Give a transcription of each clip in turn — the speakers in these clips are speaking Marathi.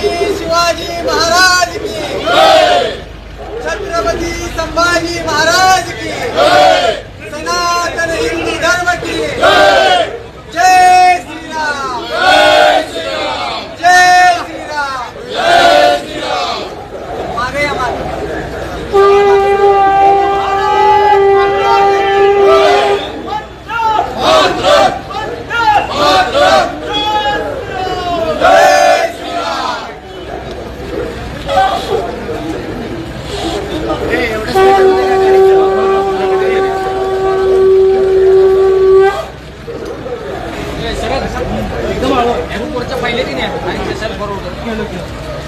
की शिवाजी महाराज की छत्रपती संभाजी महाराज की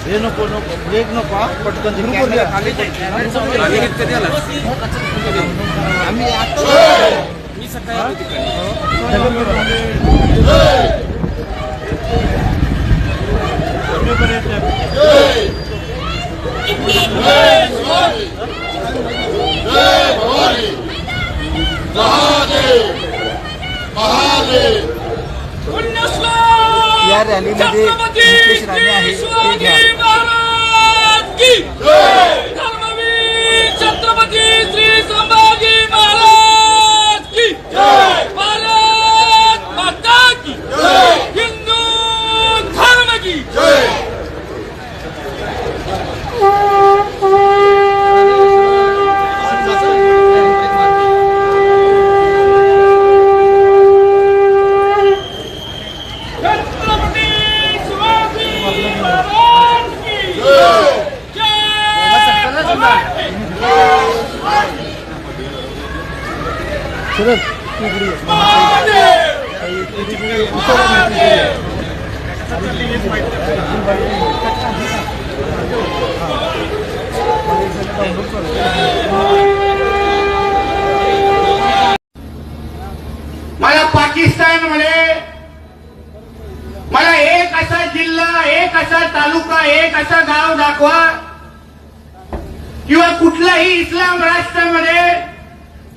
ರೇಣುಕೋಪ ಪಟ್ಕೊಂಡು या रॅलीमध्ये राणे शिवाजी महाराज की धर्मवीर छत्रपती मला पाकिस्तान म्हणे. मला एक असा जिल्हा एक असा तालुका एक असा गाव दाखवा. किंवा कुठलाही इस्लाम राष्ट्रामध्ये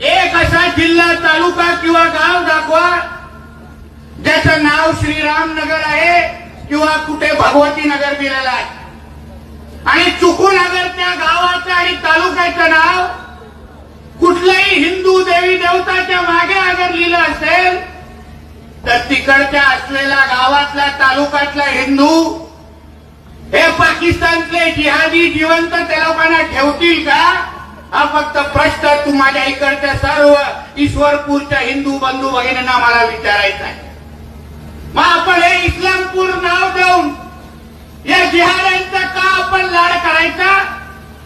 एक असा जिल्हा तालुका किंवा गाव दाखवा ज्याचं नाव श्रीराम नगर आहे किंवा कुठे भगवती नगर दिलेलं आहे. आणि चुकून अगर त्या गावाचं आणि तालुक्याचं नाव कुठल्याही हिंदू देवी देवताच्या मागे अगर लिहिलं असेल तर तिकडच्या असलेल्या गावातल्या तालुक्यातला हिंदू हे पाकिस्तानचे जिहादी जिवंत त्या लोकांना ठेवतील का? हा फक्त प्रश्न तू माझ्या इकडच्या सर्व ईश्वरपूरच्या हिंदू बंधू भगिनींना मला विचारायचा आहे. मग आपण हे इस्लामपूर नाव देऊन या जिहाद्यांचा का आपण लाड करायचा?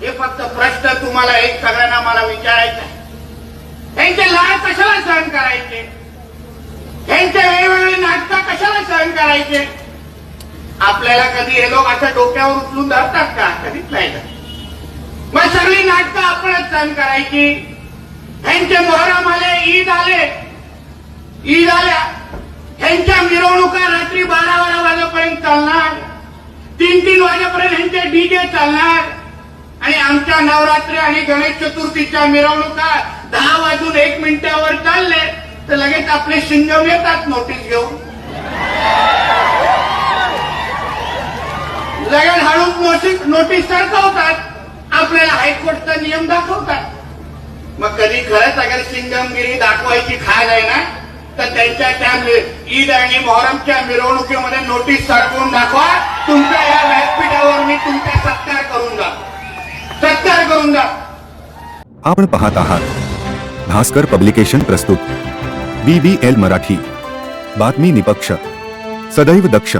हे फक्त प्रश्न तुम्हाला एक सगळ्यांना मला विचारायचा आहे. त्यांचे लाड कशाला सहन करायचे? त्यांचे वेगवेगळे नाटक कशाला सहन करायचे? आपल्याला कधी हे लोक असं डोक्यावर उचलून धरतात का? कधीच नाही मग सगळी नाटकं आपणच सहन करायची. ह्यांचे मोहरम आले ईद आले. ईद आल्या. ह्यांच्या मिरवणुका रात्री बारा बारा वाजेपर्यंत चालणार. तीन तीन वाजेपर्यंत ह्यांचे डीजे चालणार. आणि आमच्या नवरात्री आणि गणेश चतुर्थीच्या मिरवणुका दहा वाजून एक मिनिटावर चालले तर लगेच आपले शिंगम येतात नोटीस घेऊन. लगेच हळूच नोटीस सरकवतात. आपल्याला हायकोर्टचा नियम दाखवतात. मग कधी खरंच अगर सिंगमगिरी दाखवायची खाज आहे ना तर त्यांच्या त्या ईद आणि मोहरमच्या मिरवणुकीमध्ये नोटीस साठवून दाखवा तुमच्या या व्यासपीठावर मी तुमचा सत्कार करून जा सत्कार करून जा आपण पाहत आहात. भास्कर पब्लिकेशन प्रस्तुत. B B L Marathi. बातमी निपक्ष. सदैव दक्ष.